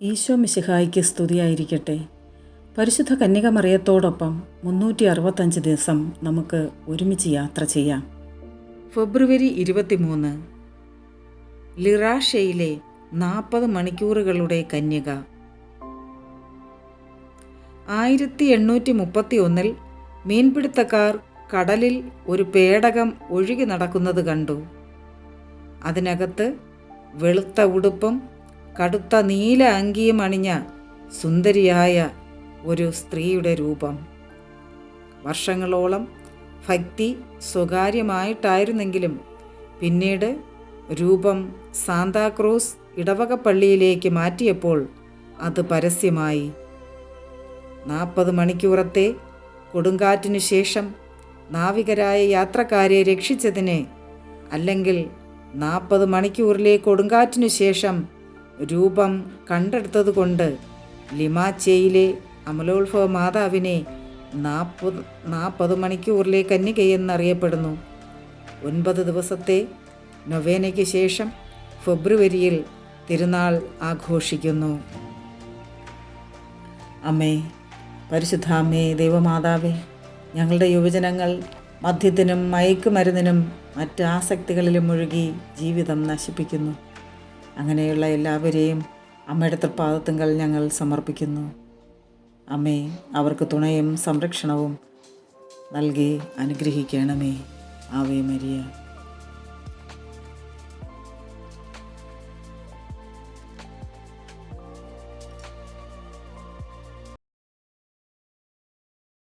ഈശോ മിശിഹായിക്ക് സ്തുതിയായിരിക്കട്ടെ. പരിശുദ്ധ കന്യക മറിയത്തോടൊപ്പം മുന്നൂറ്റി അറുപത്തഞ്ച് ദിവസം നമുക്ക് ഒരുമിച്ച് യാത്ര ചെയ്യാം. ഫെബ്രുവരി ഇരുപത്തിമൂന്ന് ലിറാഷയിലെ നാൽപ്പത് മണിക്കൂറുകളുടെ കന്യക. ആയിരത്തി എണ്ണൂറ്റി മുപ്പത്തി ഒന്നിൽ മീൻപിടുത്തക്കാർ കടലിൽ ഒരു പേടകം ഒഴുകി നടക്കുന്നത് കണ്ടു. അതിനകത്ത് വെളുത്ത ഉടുപ്പും കടുത്ത നീല അങ്കിയും അണിഞ്ഞ സുന്ദരിയായ ഒരു സ്ത്രീയുടെ രൂപം. വർഷങ്ങളോളം ഭക്തി സ്വകാര്യമായിട്ടായിരുന്നെങ്കിലും പിന്നീട് രൂപം സാന്താക്രൂസ് ഇടവക പള്ളിയിലേക്ക് മാറ്റിയപ്പോൾ അത് പരസ്യമായി. നാൽപ്പത് മണിക്കൂറത്തെ കൊടുങ്കാറ്റിനു ശേഷം നാവികരായ യാത്രക്കാരെ രക്ഷിച്ചതിന് അല്ലെങ്കിൽ നാൽപ്പത് മണിക്കൂറിലെ കൊടുങ്കാറ്റിനു ശേഷം രൂപം കണ്ടെടുത്തതുകൊണ്ട് ലിമാച്ചയിലെ അമലോത്ഭവ മാതാവിനെ നാൽപ്പത് നാൽപ്പത് മണിക്കൂറിലെ കന്യകയെന്നറിയപ്പെടുന്നു. ഒൻപത് ദിവസത്തെ നൊവേനയ്ക്ക് ശേഷം ഫെബ്രുവരിയിൽ തിരുനാൾ ആഘോഷിക്കുന്നു. അമ്മേ പരിശുദ്ധ അമ്മേ ദൈവമാതാവേ ഞങ്ങളുടെ യുവജനങ്ങൾ മദ്യത്തിനും മയക്കുമരുന്നിനും മറ്റ് ആസക്തികളിലും മുഴുകി ജീവിതം നശിപ്പിക്കുന്നു. അങ്ങനെയുള്ള എല്ലാവരെയും അമ്മയുടെ തൃപ്പാദത്തുങ്കൽ ഞങ്ങൾ സമർപ്പിക്കുന്നു. അമ്മേ അവർക്ക് തുണയും സംരക്ഷണവും നൽകി അനുഗ്രഹിക്കണമേ. ആവേ മരിയ.